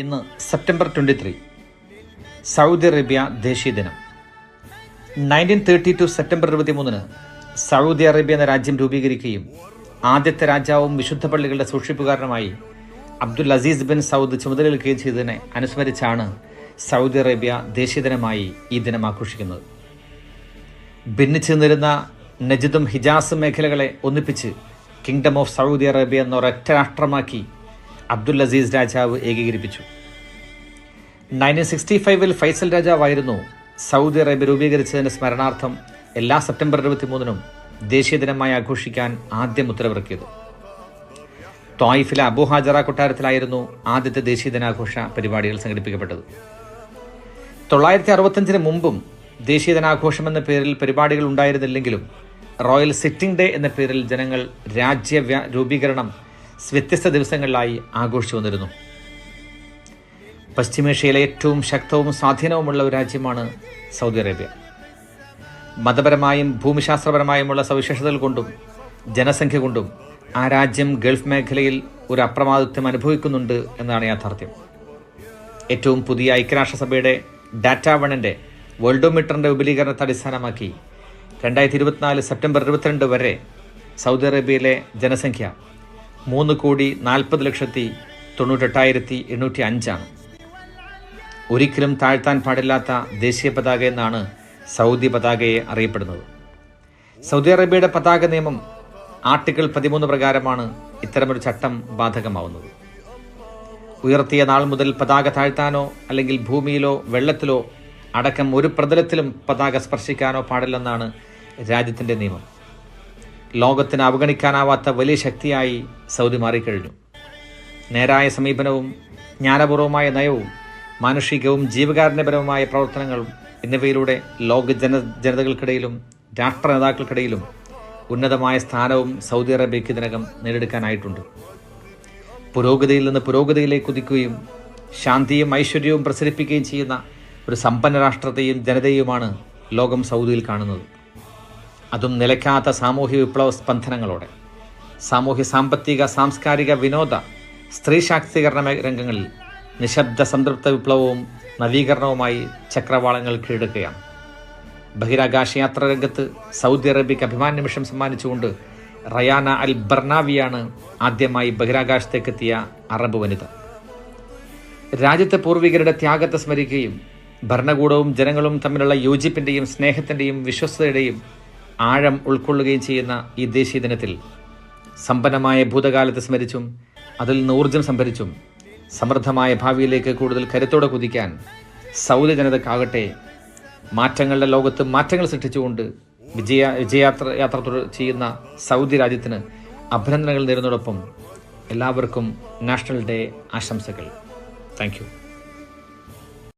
ഇന്ന് September twenty three. Saudi Arabia ദേശീയ ദിനം. നയന്റീൻ തേർട്ടി ടു സെപ്റ്റംബർ ഇരുപത്തി മൂന്നിന് സൗദി അറേബ്യ എന്ന രാജ്യം രൂപീകരിക്കുകയും ആദ്യത്തെ രാജാവും വിശുദ്ധ പള്ളികളുടെ സൂക്ഷിപ്പുകാരനുമായി അബ്ദുൽ അസീസ് ബിൻ സൗദ് ചുമതലയേൽക്കുകയും ചെയ്തതിനെ അനുസ്മരിച്ചാണ് സൗദി അറേബ്യ ദേശീയ ദിനമായി ഈ ദിനം ആഘോഷിക്കുന്നത്. ഭിന്നിച്ചു നിന്നിരുന്ന നജിദും ഹിജാസും മേഖലകളെ ഒന്നിപ്പിച്ച് കിങ്ഡം ഓഫ് സൗദി അറേബ്യ എന്ന ഒരൊറ്റ രാഷ്ട്രമാക്കി അബ്ദുൽ അസീസ് രാജാവ് ഏകീകരിപ്പിച്ചു. നയന്റീൻ സിക്സ്റ്റി ഫൈവിൽ ഫൈസൽ രാജാവായിരുന്നു. സൗദി അറേബ്യ രൂപീകരിച്ചതിന്റെ സ്മരണാർത്ഥം എല്ലാ സെപ്റ്റംബർ ഇരുപത്തി മൂന്നിനും ദേശീയ ദിനമായി ആഘോഷിക്കാൻ ആദ്യം ഉത്തരവിറക്കിയത്. ത്വായിഫിലെ അബുഹാജറ കൊട്ടാരത്തിലായിരുന്നു ആദ്യത്തെ ദേശീയ ദിനാഘോഷ പരിപാടികൾ സംഘടിപ്പിക്കപ്പെട്ടത്. തൊള്ളായിരത്തി അറുപത്തഞ്ചിന് മുമ്പും ദേശീയ ദിനാഘോഷം എന്ന പേരിൽ പരിപാടികൾ ഉണ്ടായിരുന്നില്ലെങ്കിലും റോയൽ സിറ്റിംഗ് ഡേ എന്ന പേരിൽ ജനങ്ങൾ രാജ്യ രൂപീകരണം വ്യത്യസ്ത ദിവസങ്ങളിലായി ആഘോഷിച്ചു വന്നിരുന്നു. പശ്ചിമേഷ്യയിലെ ഏറ്റവും ശക്തവും സ്വാധീനവുമുള്ള ഒരു രാജ്യമാണ് സൗദി അറേബ്യ. മതപരമായും ഭൂമിശാസ്ത്രപരമായുമുള്ള സവിശേഷതകൾ കൊണ്ടും ജനസംഖ്യ കൊണ്ടും ആ രാജ്യം ഗൾഫ് മേഖലയിൽ ഒരു അപ്രമാദിത്വം അനുഭവിക്കുന്നുണ്ട് എന്നാണ് യാഥാർത്ഥ്യം. ഏറ്റവും പുതിയ ഐക്യരാഷ്ട്രസഭയുടെ ഡാറ്റ വണ്ണിന്റെ വേൾഡോമീറ്ററിന്റെ വിപുലീകരണത്തെ അടിസ്ഥാനമാക്കി രണ്ടായിരത്തി ഇരുപത്തിനാല് സെപ്റ്റംബർ ഇരുപത്തിരണ്ട് വരെ സൗദി അറേബ്യയിലെ ജനസംഖ്യ മൂന്ന് കോടി നാൽപ്പത് ലക്ഷത്തി തൊണ്ണൂറ്റെട്ടായിരത്തി എണ്ണൂറ്റി അഞ്ചാണ്. ഒരിക്കലും താഴ്ത്താൻ പാടില്ലാത്ത ദേശീയ പതാക എന്നാണ് സൗദി പതാകയെ അറിയപ്പെടുന്നത്. സൗദി അറേബ്യയുടെ പതാക നിയമം ആർട്ടിക്കിൾ പതിമൂന്ന് പ്രകാരമാണ് ഇത്തരമൊരു ചട്ടം ബാധകമാവുന്നത്. ഉയർത്തിയ നാൾ മുതൽ പതാക താഴ്ത്താനോ അല്ലെങ്കിൽ ഭൂമിയിലോ വെള്ളത്തിലോ അടക്കം ഒരു പ്രതലത്തിലും പതാക സ്പർശിക്കാനോ പാടില്ലെന്നാണ് രാജ്യത്തിന്റെ നിയമം. ലോകത്തിന് അവഗണിക്കാനാവാത്ത വലിയ ശക്തിയായി സൗദി മാറിക്കഴിഞ്ഞു. നേരായ സമീപനവും ജ്ഞാനപൂർവമായ നയവും മാനുഷികവും ജീവകാരുണ്യപരവുമായ പ്രവർത്തനങ്ങളും എന്നിവയിലൂടെ ലോക ജന ജനതകൾക്കിടയിലും രാഷ്ട്ര നേതാക്കൾക്കിടയിലും ഉന്നതമായ സ്ഥാനവും സൗദി അറേബ്യയ്ക്ക് ഇതിനകം നേടിയെടുക്കാനായിട്ടുണ്ട്. പുരോഗതിയിൽ നിന്ന് പുരോഗതിയിലേക്ക് കുതിക്കുകയും ശാന്തിയും ഐശ്വര്യവും പ്രസരിപ്പിക്കുകയും ചെയ്യുന്ന ഒരു സമ്പന്ന രാഷ്ട്രത്തെയും ജനതയുമാണ് ലോകം സൗദിയിൽ കാണുന്നത്. അതും നിലയ്ക്കാത്ത സാമൂഹ്യ വിപ്ലവ സ്പന്ദനങ്ങളോടെ. സാമൂഹ്യ സാമ്പത്തിക സാംസ്കാരിക വിനോദ സ്ത്രീ ശാക്തീകരണ രംഗങ്ങളിൽ നിശബ്ദ സംതൃപ്ത വിപ്ലവവും നവീകരണവുമായി ചക്രവാളങ്ങൾ കീഴടക്കുകയാണ്. ബഹിരാകാശ യാത്രാ രംഗത്ത് സൗദി അറേബ്യയ്ക്ക് അഭിമാന നിമിഷം സമ്മാനിച്ചുകൊണ്ട് റയാന അൽ ബർണാവിയാണ് ആദ്യമായി ബഹിരാകാശത്തേക്കെത്തിയ അറബ് വനിത. രാജ്യത്തെ പൂർവികരുടെ ത്യാഗത്തെ സ്മരിക്കുകയും ഭരണകൂടവും ജനങ്ങളും തമ്മിലുള്ള യോജിപ്പിന്റെയും സ്നേഹത്തിന്റെയും വിശ്വസ്തയുടെയും ആഴം ഉൾക്കൊള്ളുകയും ചെയ്യുന്ന ഈ ദേശീയ ദിനത്തിൽ സമ്പന്നമായ ഭൂതകാലത്തെ സ്മരിച്ചും അതിൽ നിന്ന് ഊർജം സംഭരിച്ചും സമൃദ്ധമായ ഭാവിയിലേക്ക് കൂടുതൽ കരുത്തോടെ കുതിക്കാൻ സൗദി ജനതക്കാകട്ടെ മാറ്റങ്ങളുടെ ലോകത്ത് മാറ്റങ്ങൾ സൃഷ്ടിച്ചുകൊണ്ട് വിജയ വിജയാത്ര യാത്ര ചെയ്യുന്ന സൗദി രാജ്യത്തിന് അഭിനന്ദനങ്ങൾ നേരുന്നതോടൊപ്പം എല്ലാവർക്കും നാഷണൽ ഡേ ആശംസകൾ. താങ്ക്